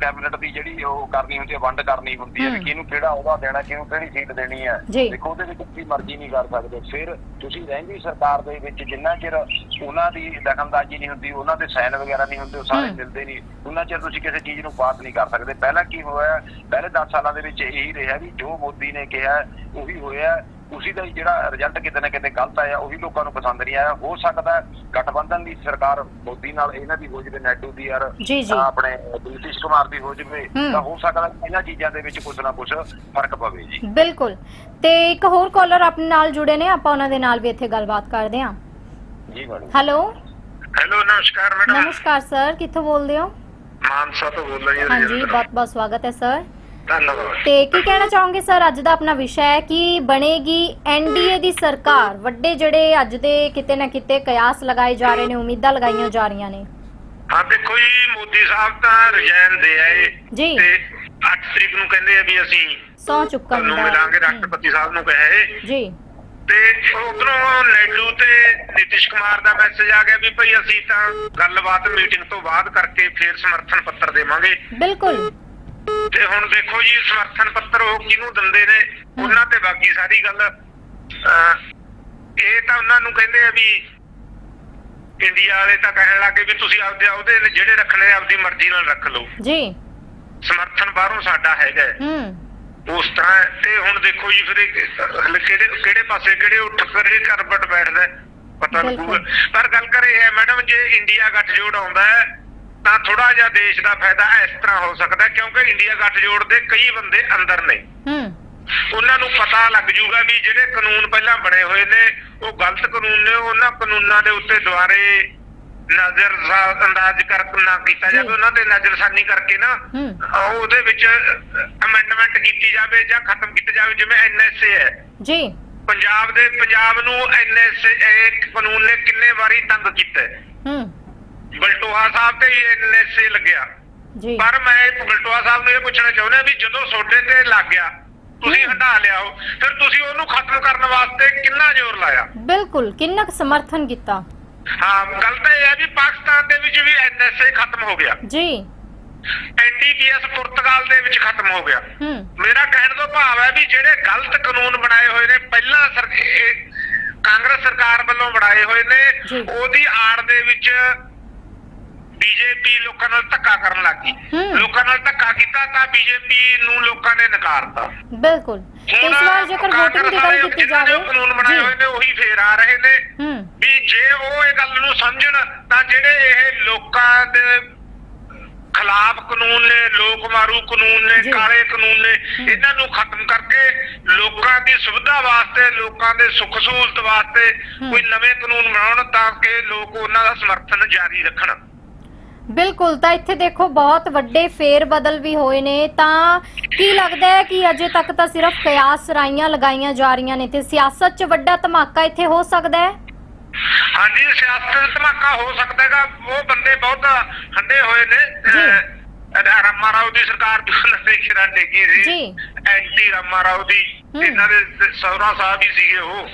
ਕੈਬਨਿਟ ਦੀ ਜਿਹੜੀ ਉਹ ਕਰਨੀ ਹੁੰਦੀ ਹੈ ਵੰਡ ਕਰਨੀ ਹੁੰਦੀ ਹੈ ਹਮ। ਕਿਹਨੂੰ ਕਿਹੜਾ ਅਹੁਦਾ ਦੇਣਾ ਕਿਹਨੂੰ ਕਿਹੜੀ ਸੀਟ ਦੇਣੀ ਹੈ। ਦੇਖੋ ਉਹਦੇ ਵਿੱਚ ਤੁਸੀਂ ਮਰਜ਼ੀ ਨਹੀਂ ਕਰ ਸਕਦੇ ਫਿਰ ਤੁਸੀਂ ਰਹਿੰਦੀ ਸਰਕਾਰ ਦੇ ਵਿੱਚ ਜਿੰਨਾ ਚਿਰ ਉਹਨਾਂ ਦੀ ਦਖਲਅੰਦਾਜ਼ੀ ਨਹੀਂ ਹੁੰਦੀ ਉਹਨਾਂ ਦੇ ਸਾਈਨ ਵਗੈਰਾ ਨਹੀਂ ਹੁੰਦੇ ਉਹ ਸਾਰੇ। ਮਿਲਦੇ ਨਹੀਂ ਉਹਨਾਂ ਚਿਰ ਤੁਸੀਂ ਕਿਸੇ ਚੀਜ਼ ਨੂੰ ਬਾਤ ਨਹੀਂ ਕਰ ਸਕਦੇ ਪਹਿਲਾਂ ਕੀ ਹੋਇਆ ਪਹਿਲੇ 10 ਸਾਲਾਂ ਦੇ ਵਿੱਚ ਇਹੀ ਰਿਹਾ ਵੀ ਜੋ ਮੋਦੀ ਨੇ ਕਿਹਾ ਉਹੀ ਹੋਇਆ ਉਸੇ ਦਾ ਹੀ ਜਿਹੜਾ ਰਿਜ਼ਲਟ ਕਿਤੇ ਨਾ ਕਿਤੇ ਗਲਤ ਆਇਆ ਉਹੀ ਲੋਕਾਂ ਨੂੰ ਪਸੰਦ ਨਹੀਂ ਆਇਆ। ਹੋ ਸਕਦਾ ਹੈ ਗਠਬੰਧਨ ਦੀ ਸਰਕਾਰ ਮੋਦੀ ਨਾਲ ਇਹਨਾਂ ਦੀ ਹੋ ਜਵੇ ਨਾਇਡੂ ਦੀ ਯਾਰ ਆਪਣੇ ਨਿਤਿਸ਼ ਕੁਮਾਰ ਦੀ ਹੋ ਜਵੇ। ਤਾਂ ਹੋ ਸਕਦਾ ਇਹਨਾਂ ਚੀਜ਼ਾਂ ਦੇ ਵਿੱਚ ਕੁਝ ਨਾ ਕੁਝ ਫ਼ਰਕ ਪਵੇ ਜੀ। ਬਿਲਕੁਲ। ਤੇ ਇੱਕ ਹੋਰ ਕਾਲਰ ਆਪਣੇ ਨਾਲ ਜੁੜੇ ਨੇ ਆਪਾਂ ਉਹਨਾਂ ਦੇ ਨਾਲ ਵੀ ਇੱਥੇ ਗੱਲਬਾਤ ਕਰਦੇ ਹਾਂ। ਜੀ ਮੈਡਮ ਹੈਲੋ ਹੈਲੋ ਨਮਸਕਾਰ ਨਮਸਕਾਰ ਸਰ ਕਿੱਥੋਂ ਬੋਲਦੇ ਹੋ? ਮਾਨਸਾ ਤੋਂ ਬੋਲ ਰਹੀ ਹਾਂਜੀ ਬਹੁਤ ਬਹੁਤ ਸਵਾਗਤ ਹੈ ਸਰ ਧੰਨਵਾਦ। ਤੇ ਕੀ ਕਹਿਣਾ ਚਾਹੋਗੇ ਸਰ? ਅੱਜ ਦਾ ਆਪਣਾ ਵਿਸ਼ਾ ਹੈ ਕਿ ਬਣੇਗੀ ਐਨਡੀਏ ਦੀ ਸਰਕਾਰ। ਵੱਡੇ ਜਿਹੜੇ ਅੱਜ ਦੇ ਕਿਤੇ ਨਾ ਕਿਤੇ ਕਿਆਸ ਲਗਾਏ ਜਾ ਰਹੇ ਨੇ ਉਮੀਦਾਂ ਲਗਾਈਆਂ ਜਾ ਰਹੀਆਂ ਨੇ। ਹਾਂ ਦੇਖੋ ਜੀ ਮੋਦੀ ਸਾਹਿਬ ਤਾਂ ਰਿਜ਼ਾਈਨ ਦੇ ਆਏ। ਜੀ। ਤੇ 8 ਤਰੀਕ ਨੂੰ ਕਹਿੰਦੇ ਆ ਵੀ ਅਸੀਂ ਸੌ ਤੁਹਾਨੂੰ ਦਾ। ਮਿਲਾਂਗੇ ਰਾਸ਼ਟਰਪਤੀ ਸਾਹਿਬ ਨੂੰ ਕਿਹਾ। ਜੀ। ਤੇ ਉਧਰੋਂ ਨਾਇਡੂ ਤੇ ਨਿਤਿਸ਼ ਕੁਮਾਰ ਦਾ ਮੈਸੇਜ ਆ ਗਿਆ ਵੀ ਭਈ ਅਸੀਂ ਤਾਂ ਗੱਲਬਾਤ ਮੀਟਿੰਗ ਤੋਂ ਬਾਅਦ ਕਰਕੇ ਫੇਰ ਸਮਰਥਨ ਪੱਤਰ ਦੇਵਾਂਗੇ। ਬਿਲਕੁਲ। ਤੇ ਹੁਣ ਦੇਖੋ ਜੀ ਸਮਰਥਨ ਪੱਤਰ ਉਹ ਕਿਹਨੂੰ ਦਿੰਦੇ ਨੇ? ਉਹਨਾਂ ਤੇ ਬਾਕੀ ਸਾਰੀ ਗੱਲ। ਇਹ ਤਾਂ ਉਹਨਾਂ ਨੂੰ ਕਹਿੰਦੇ ਆ ਵੀ ਇੰਡੀਆ ਵਾਲੇ ਤਾਂ ਕਹਿਣ ਲੱਗੇ ਵੀ ਤੁਸੀਂ ਆਪਦੇ ਉਹਦੇ ਜਿਹੜੇ ਰੱਖਣੇ ਆਪਦੀ ਮਰਜ਼ੀ ਨਾਲ ਰੱਖ ਲਓ। ਜੀ। ਸਮਰਥਨ ਬਾਹਰੋਂ ਸਾਡਾ ਹੈਗਾ ਹੈ। ਉਸ ਤਰ੍ਹਾਂ। ਤੇ ਹੁਣ ਦੇਖੋ ਜੀ ਫਿਰ ਕਿਹੜੇ ਕਿਹੜੇ ਪਾਸੇ ਕਿਹੜੇ ਉੱਠ ਕਿਹੜੇ ਕਰਬਟ ਬੈਠਦਾ ਪਤਾ। ਲੱਗੂਗਾ। ਪਰ ਗੱਲ ਕਰੇ ਹੈ ਮੈਡਮ ਜੇ ਇੰਡੀਆ ਗੱਠਜੋੜ ਆਉਂਦਾ ਹੈ ਤਾਂ ਥੋੜਾ ਜਿਹਾ ਦੇਸ਼ ਦਾ ਫਾਇਦਾ ਇਸ ਤਰ੍ਹਾਂ ਹੋ ਸਕਦਾ ਕਿਉਂਕਿ ਇੰਡੀਆ ਗੱਠਜੋੜ ਦੇ ਕਈ ਬੰਦੇ ਅੰਦਰ ਨੇ। ਹੂੰ। ਉਹਨਾਂ ਨੂੰ ਪਤਾ ਲੱਗ ਜੂਗਾ ਵੀ ਜਿਹੜੇ ਕਾਨੂੰਨ ਪਹਿਲਾਂ ਬਣੇ ਹੋਏ ਨੇ ਉਹ ਗਲਤ ਕਾਨੂੰਨ ਨੇ ਉਹਨਾਂ ਕਾਨੂੰਨਾਂ ਦੇ ਉੱਤੇ ਦੁਬਾਰੇ ਨਜ਼ਰ ਅੰਦਾਜ਼ ਕਰ ਨਾ ਕੀਤਾ ਜਾਵੇ। ਉਹਨਾਂ ਤੇ ਨਜ਼ਰਸਾਨੀ ਕਰਕੇ ਨਾ ਉਹਦੇ ਵਿੱਚ ਅਮੈਂਡਮੈਂਟ ਕੀਤੀ ਜਾਵੇ ਜਾਂ ਖਤਮ ਕੀਤੀ ਜਾਵੇ ਜਿਵੇਂ ਐਨਐਸਏ ਹੈ। ਜੀ। ਪੰਜਾਬ ਦੇ ਪੰਜਾਬ ਨੂੰ ਐਨਐਸਏ ਕਾਨੂੰਨ ਨੇ ਕਿੰਨੇ ਵਾਰੀ ਤੰਗ ਕੀਤਾ ਹੂੰ। ਬਲਟੋਹਾ ਸਾਹਿਬ ਤੇ ਐਨਐਸਏ ਲੱਗਿਆ। ਜੀ। ਪਰ ਮੈਂ ਬਲਟੋਹਾ ਸਾਹਿਬ ਨੂੰ ਇਹ ਪੁੱਛਣਾ ਚਾਹੁੰਦਾ ਵੀ ਜਦੋਂ ਸੋਡੇ ਤੇ ਲੱਗ ਗਿਆ ਤੁਸੀਂ। ਹਟਾ ਲਿਆ ਹੋ ਫਿਰ ਤੁਸੀਂ ਉਹਨੂੰ ਖਤਮ ਕਰਨ ਵਾਸਤੇ ਕਿੰਨਾ ਜ਼ੋਰ ਲਾਇਆ? ਬਿਲਕੁਲ ਕਿੰਨਾ ਕੁ ਸਮਰਥਨ ਕੀਤਾ। ਹਾਂ ਗੱਲ ਤਾਂ ਇਹ ਹੈ ਵੀ ਪਾਕਿਸਤਾਨ ਦੇ ਵਿੱਚ ਵੀ ਐਨਐਸਏ ਖਤਮ ਹੋ ਗਿਆ। ਜੀ। ਐਨਡੀਪੀਐਸ ਪੁਰਤਗਾਲ ਦੇ ਵਿੱਚ ਖਤਮ ਹੋ ਗਿਆ। ਮੇਰਾ ਕਹਿਣ ਤੋਂ ਭਾਵ ਹੈ ਵੀ ਜਿਹੜੇ ਗਲਤ ਕਾਨੂੰਨ ਬਣਾਏ ਹੋਏ ਨੇ ਪਹਿਲਾਂ ਕਾਂਗਰਸ ਸਰਕਾਰ ਵੱਲੋਂ ਬਣਾਏ ਹੋਏ। ਨੇ ਉਹਦੀ ਆੜ ਦੇ ਵਿੱਚ ਬੀਜੇਪੀ ਲੋਕਾਂ ਨਾਲ ਧੱਕਾ ਕਰਨ ਲੱਗੀ ਹੂੰ। ਲੋਕਾਂ ਨਾਲ ਧੱਕਾ ਕੀਤਾ ਤਾਂ ਬੀਜੇਪੀ ਨੂੰ ਲੋਕਾਂ ਨੇ ਨਕਾਰਤਾ। ਬਿਲਕੁਲ। ਤੇ ਇਸ ਵਾਰ ਜੇਕਰ VOTING ਦੀ ਗੱਲ ਕੀਤੀ ਜਾਵੇ। ਕਾਨੂੰਨ ਬਣਾਏ ਹੋਏ ਜੀ ਨੇ ਉਹੀ ਫੇਰ ਆ ਰਹੇ ਨੇ। ਹੂੰ। ਵੀ ਜੇ ਉਹ ਇਹ ਗੱਲ ਨੂੰ ਸਮਝਣ ਤਾਂ ਜਿਹੜੇ ਇਹ ਲੋਕਾਂ ਦੇ ਖਿਲਾਫ ਕਾਨੂੰਨ ਨੇ ਲੋਕ ਮਾਰੂ ਕਾਨੂੰਨ ਜੀ। ਨੇ ਕਾਲੇ ਕਾਨੂੰਨ ਨੇ ਇਹਨਾਂ ਨੂੰ ਖਤਮ ਕਰਕੇ ਲੋਕਾਂ ਦੀ ਸੁਵਿਧਾ ਵਾਸਤੇ ਲੋਕਾਂ ਦੇ ਸੁੱਖ ਸਹੂਲਤ ਵਾਸਤੇ। ਕੋਈ ਨਵੇਂ ਕਾਨੂੰਨ ਬਣਾਉਣ ਤਾਂ ਕਿ ਲੋਕ ਉਹਨਾਂ ਦਾ ਸਮਰਥਨ ਜਾਰੀ ਰੱਖਣ। ਬਿਲਕੁਲ ਤਾਂ ਇੱਥੇ ਦੇਖੋ ਬਹੁਤ ਵੱਡੇ ਫੇਰ ਬਦਲ ਵੀ ਹੋਏ ਨੇ। ਤਾਂ ਕੀ ਲੱਗਦਾ ਹੈ ਕਿ ਅਜੇ ਤੱਕ ਤਾਂ ਸਿਰਫ ਕਿਆਸ ਰਾਈਆਂ ਲਗਾਈਆਂ ਜਾ ਰਹੀਆਂ ਨੇ ਤੇ ਸਿਆਸਤ 'ਚ ਵੱਡਾ ਧਮਾਕਾ ਇੱਥੇ ਹੋ ਸਕਦਾ ਹੈ? ਹਾਂਜੀ ਸਿਆਸਤ ਧਮਾਕਾ ਹੋ ਸਕਦਾ ਹੈਗਾ। ਉਹ ਬੰਦੇ ਬਹੁਤ ਠੰਡੇ ਹੋਏ ਨੇ। ਰਾਮਾ ਰਾਓ ਦੀ ਸਰਕਾਰ ਜੋ ਨਸ਼ੇਖਰਾਂ ਡੇਗੀ ਸੀ। ਐਂਟੀ ਰਾਮਾ ਰਾਓ ਦੀ। ਇਹਨਾਂ ਦੇ ਸਹੁਰਾ ਸਾਹਿਬ ਹੀ ਸੀਗੇ ਉਹ।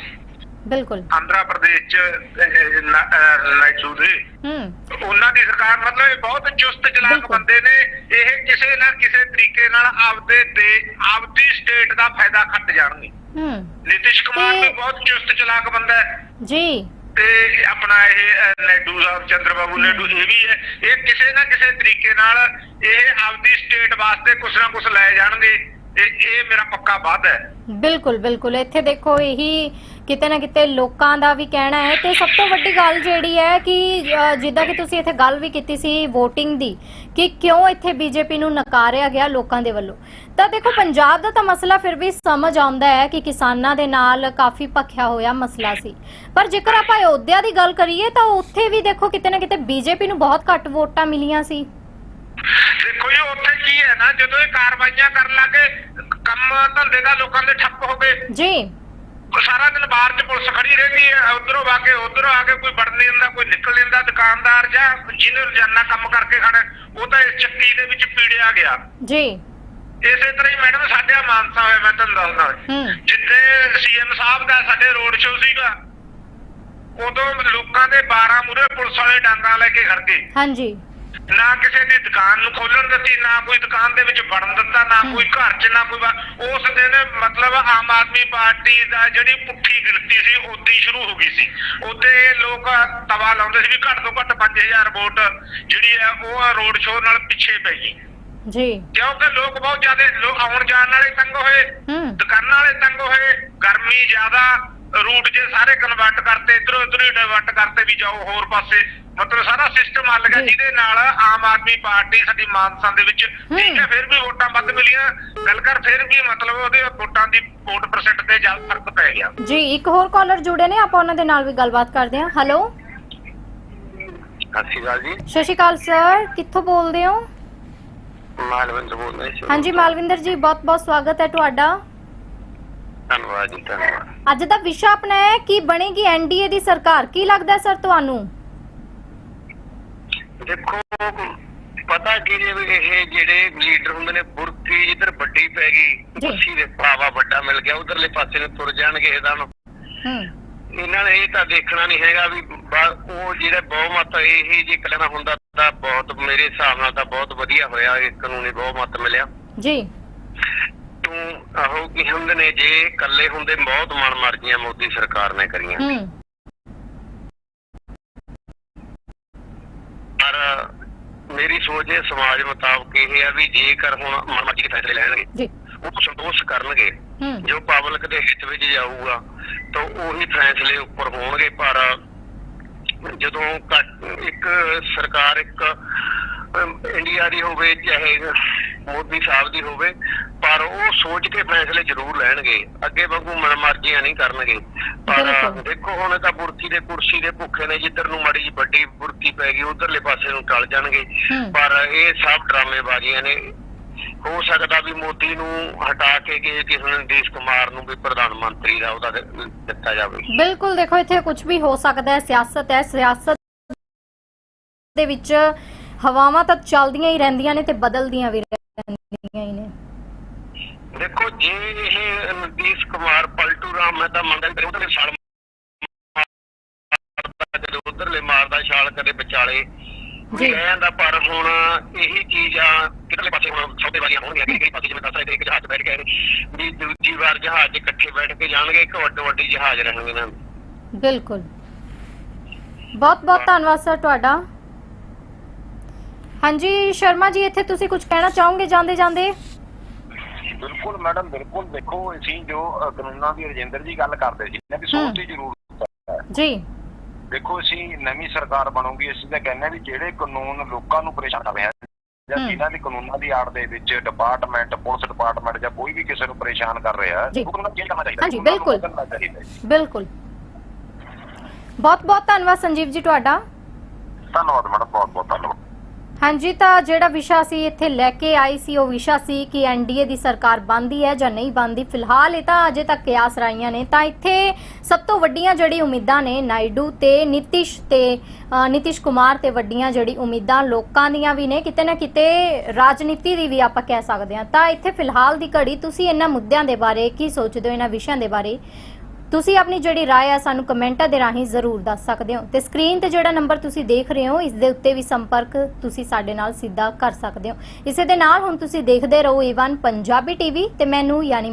ਬਿਲਕੁਲ। ਆਂਧਰਾ ਪ੍ਰਦੇਸ਼ ਚ ਅਹ, ਨਾ- ਅਹ, ਨਾਇਡੂ ਦੇ। ਹੂੰ। ਉਹਨਾਂ ਦੀ ਸਰਕਾਰ ਮਤਲਬ ਇਹ ਬਹੁਤ ਚੁਸਤ ਚਲਾਕ। ਬੰਦੇ ਨੇ। ਇਹ ਕਿਸੇ ਨਾ ਕਿਸੇ ਤਰੀਕੇ ਨਾਲ ਆਪਦੇ ਤੇ ਆਪਦੀ ਸਟੇਟ ਦਾ ਫਾਇਦਾ ਖੱਟ ਜਾਣਗੇ। ਹੂੰ। ਨਿਤਿਸ਼ ਕੁਮਾਰ ਵੀ ਬਹੁਤ ਚੁਸਤ ਚਲਾਕ ਬੰਦਾ ਹੈ। ਜੀ। ਤੇ ਆਪਣਾ ਇਹ ਨਾਇਡੂ ਸਾਹਿਬ ਚੰਦਰਬਾਬੂ ਨਾਇਡੂ ਇਹ ਵੀ ਹੈ। ਇਹ ਕਿਸੇ ਨਾ ਕਿਸੇ ਤਰੀਕੇ ਨਾਲ ਇਹ ਆਪਦੀ ਸਟੇਟ ਵਾਸਤੇ ਕੁਛ ਨਾ ਕੁਛ ਲੈ ਜਾਣਗੇ। ਇਹ ਇਹ ਮੇਰਾ ਪੱਕਾ ਵਾਅਦਾ ਹੈ। ਬਿਲਕੁਲ ਬਿਲਕੁਲ। ਇੱਥੇ ਦੇਖੋ ਇਹੀ ਕਿਤੇ ਨਾ ਕਿਤੇ ਲੋਕਾਂ ਦਾ ਵੀ ਕਹਿਣਾ ਹੈ ਤੇ ਸਭ ਤੋਂ ਵੱਡੀ ਗੱਲ ਜਿਹੜੀ ਹੈ ਕਿ ਜਿੱਦਾਂ ਕਿ ਤੁਸੀਂ ਇੱਥੇ ਗੱਲ ਵੀ ਕੀਤੀ ਸੀ VOTING ਦੀ ਕਿ ਕਿਉਂ ਇੱਥੇ ਬੀਜੇਪੀ ਨੂੰ ਨਕਾਰਿਆ ਗਿਆ ਲੋਕਾਂ ਦੇ ਵੱਲੋਂ। ਤਾਂ ਦੇਖੋ ਪੰਜਾਬ ਦਾ ਤਾਂ ਮਸਲਾ ਫਿਰ ਵੀ ਸਮਝ ਆਉਂਦਾ ਹੈ ਕਿ ਕਿਸਾਨਾਂ ਦੇ ਨਾਲ ਕਾਫੀ ਭਖਿਆ ਹੋਇਆ ਮਸਲਾ ਸੀ। ਪਰ ਜੇਕਰ ਆਪਾਂ ਅਯੋਧਿਆ ਦੀ ਗੱਲ ਕਰੀਏ ਤਾਂ ਉੱਥੇ ਵੀ ਦੇਖੋ ਕਿਤੇ ਨਾ ਕਿਤੇ ਬੀਜੇਪੀ ਨੂੰ ਬਹੁਤ ਘੱਟ ਵੋਟਾਂ ਮਿਲੀਆਂ ਸੀ। ਦੇਖੋ ਜੀ ਉੱਥੇ ਕੀ ਹੈ ਨਾ ਜਦੋਂ ਇਹ ਕਾਰਵਾਈਆਂ ਕਰਨ ਲੱਗੇ ਕੰਮ ਧੰਦੇ ਦਾ ਲੋਕਾਂ ਦੇ ਠੱਪ ਹੋ ਗਏ। ਜੀ। ਉਹ ਸਾਰਾ ਦਿਨ ਬਾਹਰ 'ਚ ਪੁਲਿਸ ਖੜੀ ਰਹਿੰਦੀ ਹੈ ਉਧਰੋਂ ਆ ਕੇ ਉਧਰੋਂ ਆ ਕੇ ਕੋਈ ਵੜ ਦਿੰਦਾ ਕੋਈ ਨਿਕਲ ਦਿੰਦਾ ਦੁਕਾਨਦਾਰ ਜਾਂ ਜਿਹਨੇ ਰੋਜ਼ਾਨਾ ਕੰਮ ਕਰਕੇ ਖਾਣਾ ਉਹ ਤਾਂ ਇਸ ਚੱਕੀ ਦੇ ਵਿੱਚ ਪੀੜਿਆ ਗਿਆ। ਜੀ। ਇਸੇ ਤਰ੍ਹਾਂ ਹੀ ਮੈਡਮ ਸਾਡੇ ਮਾਨਸਾ ਹੋਇਆ ਮੈਂ ਤੁਹਾਨੂੰ ਦੱਸਦਾ। ਹੂੰ। ਜਿੱਥੇ ਸੀਐਮ ਸਾਹਿਬ ਦਾ ਸਾਡੇ ਰੋਡ ਸ਼ੋਅ ਸੀਗਾ ਉਦੋਂ ਲੋਕਾਂ ਦੇ 12 ਮੂਰੇ ਪੁਲਿਸ ਵਾਲੇ ਡਾਂਗਾ ਲੈ ਕੇ ਖੜ ਗਏ। ਹਾਂਜੀ। ਨਾ ਕਿਸੇ ਦੀ ਦੁਕਾਨ ਨੂੰ ਖੋਲਣ ਦਿੱਤੀ ਨਾ ਕੋਈ ਦੁਕਾਨ ਦੇ ਵਿੱਚ ਵੜਨ ਦਿੱਤਾ ਨਾ ਕੋਈ ਘਰ 'ਚ ਨਾ ਕੋਈ ਬਾ- ਉਸ ਦਿਨ ਮਤਲਬ ਆਮ ਆਦਮੀ ਪਾਰਟੀ ਦਾ ਜਿਹੜੀ ਪੁੱਠੀ ਗਿਣਤੀ ਸੀ ਉਦੋਂ ਹੀ ਸ਼ੁਰੂ ਹੋ ਗਈ ਸੀ। ਉਦੋਂ ਲੋਕ ਤਵਾ ਲਾਉਂਦੇ ਸੀ ਵੀ ਘੱਟ ਤੋਂ ਘੱਟ 5000 ਵੋਟ ਜਿਹੜੀ ਹੈ ਉਹ ਰੋਡ ਸ਼ੋਅ ਨਾਲ ਪਿੱਛੇ ਪੈ ਗਈ। ਜੀ। ਕਿਉਂਕਿ ਲੋਕ ਬਹੁਤ ਜ਼ਿਆਦਾ ਲੋਕ ਆਉਣ ਜਾਣ ਵਾਲੇ ਤੰਗ ਹੋਏ ਹੂੰ। ਦੁਕਾਨਾਂ ਵਾਲੇ ਤੰਗ ਹੋਏ ਗਰਮੀ ਜ਼ਿਆਦਾ ਰੂਟ ਜੇ ਸਾਰੇ ਕਨਵਰਟ ਕਰਤੇ ਇਧਰੋਂ ਇਧਰ ਹੀ ਡਿਵਰਟ ਕਰਤੇ ਵੀ ਜਾਓ ਹੋਰ ਪਾਸੇ। ਮਤਲਬ ਸਾਰਾ ਸਿਸਟਮ ਹੱਲ ਗਿਆ ਜੀ। ਜਿਹਦੇ ਨਾਲ ਆਮ ਆਦਮੀ ਪਾਰਟੀ ਸਾਡੀ ਮਾਨਸਾ ਦੇ ਵਿੱਚ ਠੀਕ ਹੈ ਫਿਰ ਵੀ ਵੋਟਾਂ ਵੱਧ ਮਿਲੀਆਂ। ਗੱਲ ਕਰ ਫਿਰ ਵੀ ਮਤਲਬ ਉਹਦੇ ਵੋਟਾਂ ਦੀ ਵੋਟ ਪਰਸੈਂਟ ਤੇ ਜ਼ਿਆਦਾ ਫ਼ਰਕ ਪੈ ਗਿਆ। ਜੀ ਇੱਕ ਹੋਰ ਕਾਲਰ ਜੁੜੇ ਨੇ ਆਪਾਂ ਉਹਨਾਂ ਦੇ ਨਾਲ ਵੀ ਗੱਲਬਾਤ ਕਰਦੇ ਹਾਂ। ਹੈਲੋ ਸਤਿ ਸ਼੍ਰੀ ਅਕਾਲ ਜੀ। ਸਤਿ ਸ਼੍ਰੀ ਅਕਾਲ ਸਰ ਕਿੱਥੋਂ ਬੋਲਦੇ ਹੋ? ਮਾਲਵਿੰਦਰ ਬੋਲਦਾ ਜੀ ਹਾਂਜੀ ਮਾਲਵਿੰਦਰ ਜੀ ਬਹੁਤ ਬਹੁਤ ਸਵਾਗਤ ਹੈ ਤੁਹਾਡਾ। ਧੰਨਵਾਦ ਜੀ ਧੰਨਵਾਦ। ਅੱਜ ਦਾ ਵਿਸ਼ਾ ਆਪਣਾ ਹੈ ਕਿ ਬਣੇਗੀ ਐਨਡੀਏ ਦੀ ਸਰਕਾਰ? ਕੀ ਲੱਗਦਾ ਸਰ ਤੁਹਾਨੂੰ? ਦੇਖੋ ਪਤਾ ਕੀ ਇਹ ਜਿਹੜੇ ਲੀਡਰ ਹੁੰਦੇ ਨੇ ਬੁਰਕੀ ਜਿੱਧਰ ਵੱਡੀ ਪੈ ਗਈ। ਕੁਰਸੀ ਦੇ ਪਾਵਾ ਵੱਡਾ ਮਿਲ ਗਿਆ ਉਧਰਲੇ ਪਾਸੇ ਨੂੰ ਤੁਰ ਜਾਣਗੇ ਇਹਦਾ ਨੂੰ। ਹੂੰ। ਇਹਨਾਂ ਨੇ ਇਹ ਤਾਂ ਦੇਖਣਾ ਨਹੀਂ ਹੈਗਾ ਵੀ ਉਹ ਜਿਹੜਾ ਬਹੁਮਤ ਇਹ ਜੇ ਕਲਣਾ ਹੁੰਦਾ ਤਾਂ ਬਹੁਤ ਮੇਰੇ ਹਿਸਾਬ ਨਾਲ ਤਾਂ ਬਹੁਤ ਵਧੀਆ ਹੋਇਆ ਇਹ ਕਾਨੂੰਨੀ ਬਹੁਮਤ ਮਿਲਿਆ। ਜੀ। ਤੂੰ ਆਹੋ ਕੀ ਹੁੰਦੇ ਨੇ ਜੇ ਇਕੱਲੇ ਹੁੰਦੇ ਬਹੁਤ ਮਨ ਮਰਜ਼ੀਆਂ ਮੋਦੀ ਸਰਕਾਰ ਨੇ ਕਰੀਆਂ। ਪਰ ਮੇਰੀ ਸੋਚ ਇਹ ਸਮਾਜ ਮੁਤਾਬਕ ਇਹ ਆ ਵੀ ਜੇਕਰ ਹੁਣ ਮਨਮਰਜ਼ੀ ਦੇ ਫੈਸਲੇ ਲੈਣਗੇ ਉਹ ਸੰਤੋਸ਼ ਕਰਨਗੇ। ਹੂੰ। ਜੋ ਪਬਲਿਕ ਦੇ ਹਿੱਤ ਵਿੱਚ ਜਾਊਗਾ ਤਾਂ ਉਹੀ ਫੈਸਲੇ ਉੱਪਰ ਹੋਣਗੇ। ਪਰ ਜਦੋਂ ਇੱਕ ਸਰਕਾਰ ਇੱਕ ਇੰਡੀਆ ਦੀ ਹੋਵੇ ਚਾਹੇ ਮੋਦੀ ਸਾਹਿਬ ਦੀ ਹੋਵੇ ਪਰ ਉਹ ਸੋਚ ਕੇ ਫੈਸਲੇ ਜ਼ਰੂਰ ਲੈਣਗੇ। ਅੱਗੇ ਵਾਂਗੂ ਮਨਮਰਜ਼ੀਆਂ ਨਹੀਂ ਕਰਨਗੇ। ਪਰ। ਦੇਖੋ ਹੁਣ ਤਾਂ ਬੁਰਕੀ ਦੇ ਕੁਰਸੀ ਦੇ ਭੁੱਖੇ ਨੇ ਜਿੱਧਰ ਨੂੰ ਮਾੜੀ ਵੱਡੀ ਬੁਰਕੀ ਪੈ ਗਈ ਉਧਰਲੇ ਪਾਸੇ ਨੂੰ ਟਲ ਜਾਣਗੇ। ਪਰ ਇਹ ਸਭ ਡਰਾਮੇਬਾਜ਼ੀਆਂ ਨੇ। ਹੋ ਸਕਦਾ ਵੀ ਮੋਦੀ ਨੂੰ ਹਟਾ ਕੇ ਕਿ ਕਿਸੇ ਨੂੰ ਨੀਤੀਸ਼ ਕੁਮਾਰ ਨੂੰ ਵੀ ਪ੍ਰਧਾਨ ਮੰਤਰੀ ਦਾ ਉਹਦਾ ਦਿੱਤਾ ਜਾਵੇ। ਬਿਲਕੁਲ ਦੇਖੋ ਇੱਥੇ ਕੁਝ ਵੀ ਹੋ ਸਕਦਾ ਹੈ ਸਿਆਸਤ ਹੈ ਸਿਆਸਤ ਦੇ ਵਿੱਚ ਹਵਾਵਾਂ ਤਾਂ ਚੱਲਦੀਆਂ ਹੀ ਰਹਿੰਦੀਆਂ ਨੇ ਤੇ ਬਦਲਦੀਆਂ ਵੀ ਰਹਿੰਦੀਆਂ ਦੇਖੋ ਜੇ ਇਹ ਨੀਤੀਸ਼ ਕੁਮਾਰ ਪਲਟੂ ਰਾਮ ਮੈਂ ਤਾਂ ਮੰਨਦਾ ਕਿ ਉਹਦੇ ਛਾਲ ਮਾਰਦਾ ਕਦੇ ਉਧਰਲੇ ਮਾਰਦਾ ਛਾਲ ਕਦੇ ਵਿਚਾਲੇ। ਜੀ। ਦਾ ਪਰ ਹੁਣ ਇਹੀ ਚੀਜ਼ ਆ ਕਿਧਰਲੇ ਪਾਸੇ ਹੁਣ ਸੌਦੇਬਾਜ਼ੀਆਂ ਹੋਣਗੀਆਂ ਕਿਹੜੀ ਪਾਸੇ ਜਿਵੇਂ ਦੱਸ ਰਹੇ ਤੇ ਇੱਕ ਜਹਾਜ਼ ਬੈਠ ਕੇ ਵੀ ਦੂਜੀ ਵਾਰ ਜਹਾਜ਼ ਇਕੱਠੇ ਬੈਠ ਕੇ ਜਾਣਗੇ ਇੱਕ ਵੱਡੇ ਵੱਡੀ ਜਹਾਜ਼ ਰਹਿਣਗੇ ਨਾ ਬਿਲਕੁਲ। ਬਹੁਤ ਬਹੁਤ ਧੰਨਵਾਦ ਸਰ ਤੁਹਾਡਾ। ਹਾਂਜੀ ਸ਼ਰਮਾ ਜੀ ਇੱਥੇ ਤੁਸੀਂ ਕੁਝ ਕਹਿਣਾ ਚਾਹੋਗੇ ਜਾਂਦੇ ਜਾਂਦੇ ਬਿਲਕੁਲ ਮੈਡਮ ਬਿਲਕੁਲ ਦੇਖੋ ਅਸੀਂ ਜੋ ਕਾਨੂੰਨਾਂ ਦੀ ਰਜਿੰਦਰ ਜੀ ਗੱਲ ਕਰਦੇ ਸੀ ਨਾ ਵੀ। ਸੋਚ ਦੀ ਜ਼ਰੂਰਤ ਹੈ ਜੀ ਦੇਖੋ ਅਸੀਂ ਨਵੀਂ ਸਰਕਾਰ ਬਣੂਗੀ ਅਸੀਂ ਤਾਂ ਕਹਿੰਦੇ ਵੀ ਜਿਹੜੇ ਕਾਨੂੰਨ ਲੋਕਾਂ ਨੂੰ ਪਰੇਸ਼ਾਨ ਕਰ ਰਹੇ ਹਨ ਜਾਂ। ਜਿਨ੍ਹਾਂ ਦੀ ਕਾਨੂੰਨਾਂ ਦੀ ਆੜ ਦੇ ਵਿੱਚ ਡਿਪਾਰਟਮੈਂਟ ਪੁਲਿਸ ਡਿਪਾਰਟਮੈਂਟ ਜਾਂ ਕੋਈ ਵੀ ਕਿਸੇ ਨੂੰ ਪਰੇਸ਼ਾਨ ਕਰ ਰਿਹਾ ਜੀ। ਉਹ ਕਾਨੂੰਨ ਚੇਂਜ ਚਾਹੀਦਾ ਹਾਂਜੀ, ਨੂੰ ਬਿਲਕੁਲ। ਬਿਲਕੁਲ ਬਹੁਤ ਬਹੁਤ ਧੰਨਵਾਦ ਸੰਜੀਵ ਜੀ ਤੁਹਾਡਾ ਧੰਨਵਾਦ ਮੈਡਮ ਬਹੁਤ ਬਹੁਤ ਧੰਨਵਾਦ ਹਾਂਜੀ ਤਾਂ ਜਿਹੜਾ ਵਿਸ਼ਾ ਸੀ ਇੱਥੇ ਲੈ ਕੇ ਆਈ ਸੀ ਉਹ ਵਿਸ਼ਾ ਸੀ ਕਿ ਐਨਡੀਏ ਦੀ ਸਰਕਾਰ ਬੰਦੀ ਹੈ ਜਾਂ ਨਹੀਂ ਬੰਦੀ ਫਿਲਹਾਲ ਇਹ ਤਾਂ ਅਜੇ ਤੱਕ ਕਿਆਸ ਰਾਈਆਂ ਨੇ। ਤਾਂ ਇੱਥੇ ਸਭ ਤੋਂ ਵੱਡੀਆਂ ਜਿਹੜੀ ਉਮੀਦਾਂ ਨੇ ਨਾਇਡੂ ਤੇ ਨਿਤਿਸ਼ ਤੇ ਅ, ਨਿਤਿਸ਼ ਕੁਮਾਰ ਤੇ ਵੱਡੀਆਂ ਜਿਹੜੀ ਉਮੀਦਾਂ ਲੋਕਾਂ ਦੀਆਂ ਵੀ ਨੇ। ਕਿਤੇ ਨਾ ਕਿਤੇ ਰਾਜਨੀਤੀ ਦੀ ਵੀ ਆਪਾਂ ਕਹਿ ਸਕਦੇ ਹਾਂ। ਤਾਂ ਇੱਥੇ ਫਿਲਹਾਲ ਦੀ ਘੜੀ ਤੁਸੀਂ ਇਹਨਾਂ ਮੁੱਦਿਆਂ ਦੇ ਬਾਰੇ ਕੀ ਸੋਚਦੇ ਹੋ ਇਹਨਾਂ ਵਿਸ਼ਿਆਂ ਦੇ ਬਾਰੇ? ਤੁਸੀਂ ਆਪਣੀ ਜਿਹੜੀ رائے ਆ ਸਾਨੂੰ ਕਮੈਂਟਾਂ ਦੇ ਰਾਹੀਂ ਜ਼ਰੂਰ ਦੱਸ ਸਕਦੇ ਹੋ ਤੇ ਸਕਰੀਨ ਤੇ ਜਿਹੜਾ ਨੰਬਰ ਤੁਸੀਂ ਦੇਖ ਰਹੇ ਹੋ ਇਸ ਦੇ ਉੱਤੇ ਵੀ ਸੰਪਰਕ ਤੁਸੀਂ ਸਾਡੇ ਨਾਲ ਸਿੱਧਾ ਕਰ ਸਕਦੇ ਹੋ ਇਸੇ ਦੇ ਨਾਲ ਹੁਣ ਤੁਸੀਂ ਦੇਖਦੇ ਰਹੋ ਈਵਨ ਪੰਜਾਬੀ ਟੀਵੀ ਤੇ ਮੈਨੂੰ ਯਾਨੀ